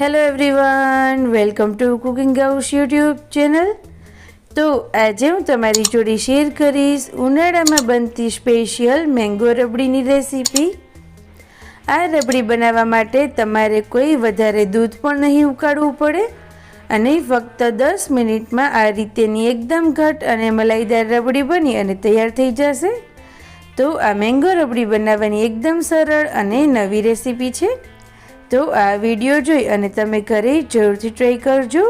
Hello everyone welcome to cooking house YouTube channel તો આજે હું તમારી જોડે શેર કરીશ ઉનાળામાં બનતી સ્પેશિયલ મેંગો રબડીની રેસીપી આ રબડી બનાવવા માટે તમારે કોઈ વધારે દૂધ પણ નહીં ઉકાળવું પડે અને ફક્ત દસ મિનિટમાં આ રીતેની એકદમ ઘટ અને મલાઈદાર રબડી બની અને તૈયાર થઈ જશે. તો આ મેંગો રબડી બનાવવાની એકદમ સરળ અને નવી રેસીપી છે. તો આ વીડિયો જોઈ અને તમે ઘરે જરૂરથી ટ્રાય કરજો.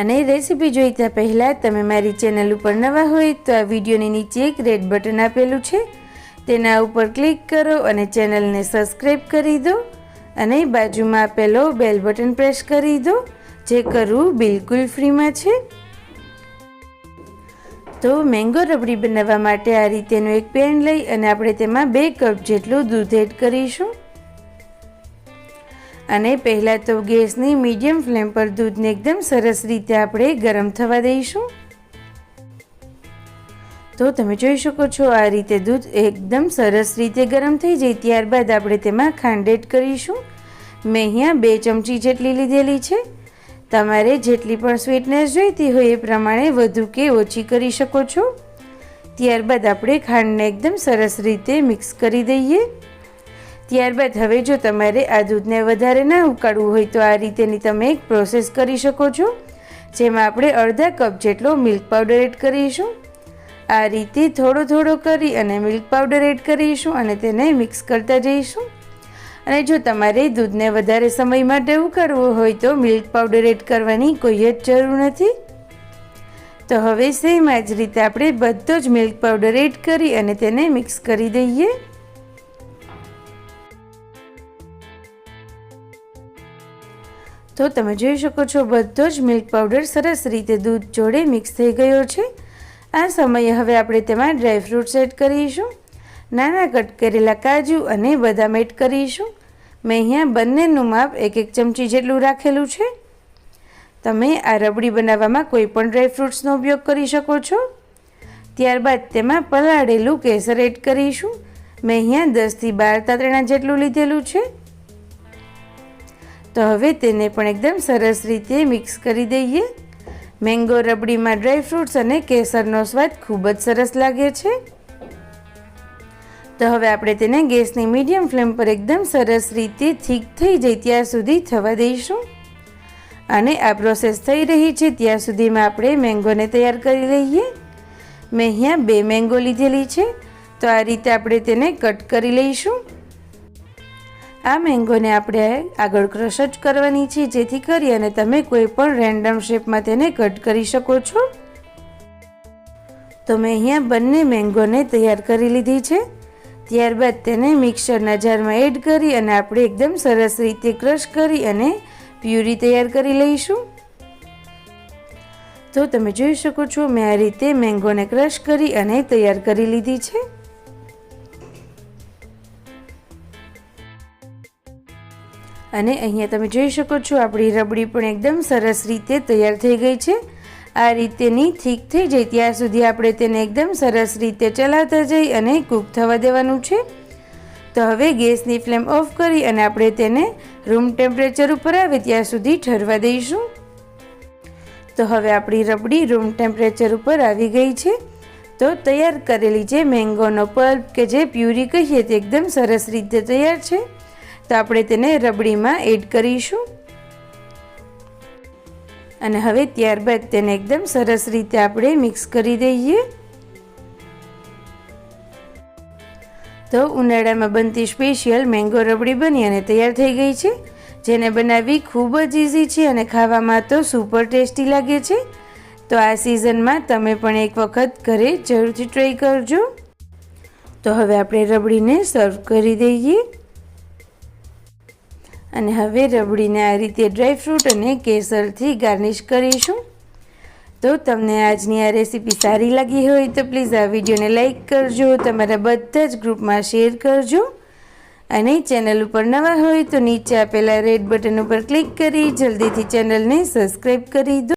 અને રેસીપી જોઈતા પહેલાં તમે મારી ચેનલ ઉપર નવા હોય તો આ વિડીયોની નીચે એક રેડ બટન આપેલું છે. તેના ઉપર ક્લિક કરો અને ચેનલને સબસ્ક્રાઈબ કરી દો અને બાજુમાં આપેલો બેલ બટન પ્રેસ કરી દો, જે કરવું બિલકુલ ફ્રીમાં છે. તો મેંગો રબડી બનાવવા માટે આ રીતેનું એક પેન લઈ અને આપણે તેમાં બે કપ જેટલું દૂધ એડ કરીશું. અને પહેલાં તો ગેસની મીડિયમ ફ્લેમ પર દૂધને એકદમ સરસ રીતે આપણે ગરમ થવા દઈશું. તો તમે જોઈ શકો છો, આ રીતે દૂધ એકદમ સરસ રીતે ગરમ થઈ જાય ત્યારબાદ આપણે તેમાં ખાંડ એડ કરીશું. મેં અહીંયા બે ચમચી જેટલી લીધેલી છે. તમારે જેટલી પણ સ્વીટનેસ જોઈતી હોય એ પ્રમાણે વધુ કે ઓછી કરી શકો છો. ત્યારબાદ આપણે ખાંડને એકદમ સરસ રીતે મિક્સ કરી દઈએ. ત્યારબાદ હવે જો તમારે આ દૂધને વધારે ના ઉકાળવું હોય તો આ રીતેની તમે એક પ્રોસેસ કરી શકો છો. જેમાં આપણે અડધા કપ જેટલો મિલ્ક પાવડર એડ કરીશું. આ રીતે થોડો થોડો કરી અને મિલ્ક પાવડર એડ કરીશું અને તેને મિક્સ કરતા જઈશું. અને જો તમારે દૂધને વધારે સમય માટે ઉકાળવું હોય તો મિલ્ક પાવડર એડ કરવાની કોઈ જ જરૂર નથી. તો હવે સેમ આ જ રીતે આપણે બધો જ મિલ્ક પાવડર એડ કરી અને તેને મિક્સ કરી દઈએ. તો તમે જોઈ શકો છો, બધો જ મિલ્ક પાવડર સરસ રીતે દૂધ જોડે મિક્સ થઈ ગયો છે. આ સમયે હવે આપણે તેમાં ડ્રાયફ્રૂટ્સ એડ કરીશું. નાના કટ કરેલા કાજુ અને બદામ એડ કરીશું. મેં અહીંયા બંનેનું માપ એક એક ચમચી જેટલું રાખેલું છે. તમે આ રબડી બનાવવામાં કોઈ પણ ડ્રાયફ્રૂટ્સનો ઉપયોગ કરી શકો છો. ત્યારબાદ તેમાં પલાળેલું કેસર એડ કરીશું. મેં અહીંયા દસથી બાર તાતરણા જેટલું લીધેલું છે. તો હવે તેને પણ એકદમ સરસ રીતે મિક્સ કરી દઈએ. મેંગો રબડીમાં ડ્રાયફ્રૂટ્સ અને કેસરનો સ્વાદ ખૂબ જ સરસ લાગે છે. તો હવે આપણે તેને ગેસની મીડિયમ ફ્લેમ પર એકદમ સરસ રીતે થીક થઈ જાય ત્યાં સુધી થવા દઈશું. અને આ પ્રોસેસ થઈ રહી છે ત્યાં સુધીમાં આપણે મેંગોને તૈયાર કરી લઈએ. મેં અહીંયા બે મેંગો લીધેલી છે. તો આ રીતે આપણે તેને કટ કરી લઈશું. આ મેંગોને આપણે આગળ ક્રશ જ કરવાની છે, જેથી કરી અને તમે કોઈ પણ રેન્ડમ શેપમાં તેને કટ કરી શકો છો. તો મેં અહીંયા બંને મેંગોને તૈયાર કરી લીધી છે. ત્યારબાદ તેને મિક્સરના જારમાં એડ કરી અને આપણે એકદમ સરસ રીતે ક્રશ કરી અને પ્યુરી તૈયાર કરી લઈશું. તો તમે જોઈ શકો છો, મેં આ રીતે મેંગોને ક્રશ કરી અને તૈયાર કરી લીધી છે. અને અહીંયા તમે જોઈ શકો છો, આપણી રબડી પણ એકદમ સરસ રીતે તૈયાર થઈ ગઈ છે. આ રીતેની થીક થઈ જાય ત્યાં સુધી આપણે તેને એકદમ સરસ રીતે ચલાવતા જઈ અને કૂક થવા દેવાનું છે. તો હવે ગેસની ફ્લેમ ઓફ કરી અને આપણે તેને રૂમ ટેમ્પરેચર ઉપર આવે ત્યાં સુધી ઠરવા દઈશું. તો હવે આપણી રબડી રૂમ ટેમ્પરેચર ઉપર આવી ગઈ છે. તો તૈયાર કરેલી જે મેંગોનો પલ્પ કે જે પ્યુરી કહીએ તે એકદમ સરસ રીતે તૈયાર છે. તો આપણે તેને રબડીમાં એડ કરીશું. અને હવે ત્યારબાદ તેને એકદમ સરસ રીતે આપણે મિક્સ કરી દઈએ. તો ઉનાળામાં બનતી સ્પેશિયલ મેંગો રબડી બની અને તૈયાર થઈ ગઈ છે. જેને બનાવવી ખૂબ જ ઇઝી છે અને ખાવામાં તો સુપર ટેસ્ટી લાગે છે. તો આ સિઝનમાં તમે પણ એક વખત ઘરે જરૂરથી ટ્રાય કરજો. તો હવે આપણે રબડીને સર્વ કરી દઈએ. અને હવે રબડીને આ રીતે ડ્રાયફ્રૂટ અને કેસરથી ગાર્નિશ કરીશું. તો તમને આજની આ રેસીપી સારી લાગી હોય તો પ્લીઝ આ વિડીયોને લાઇક કરજો, તમારા બધા જ ગ્રુપમાં શેર કરજો. અને ચેનલ ઉપર નવા હોય તો નીચે આપેલા રેડ બટન ઉપર ક્લિક કરી જલ્દીથી ચેનલને સબસ્ક્રાઈબ કરી દો.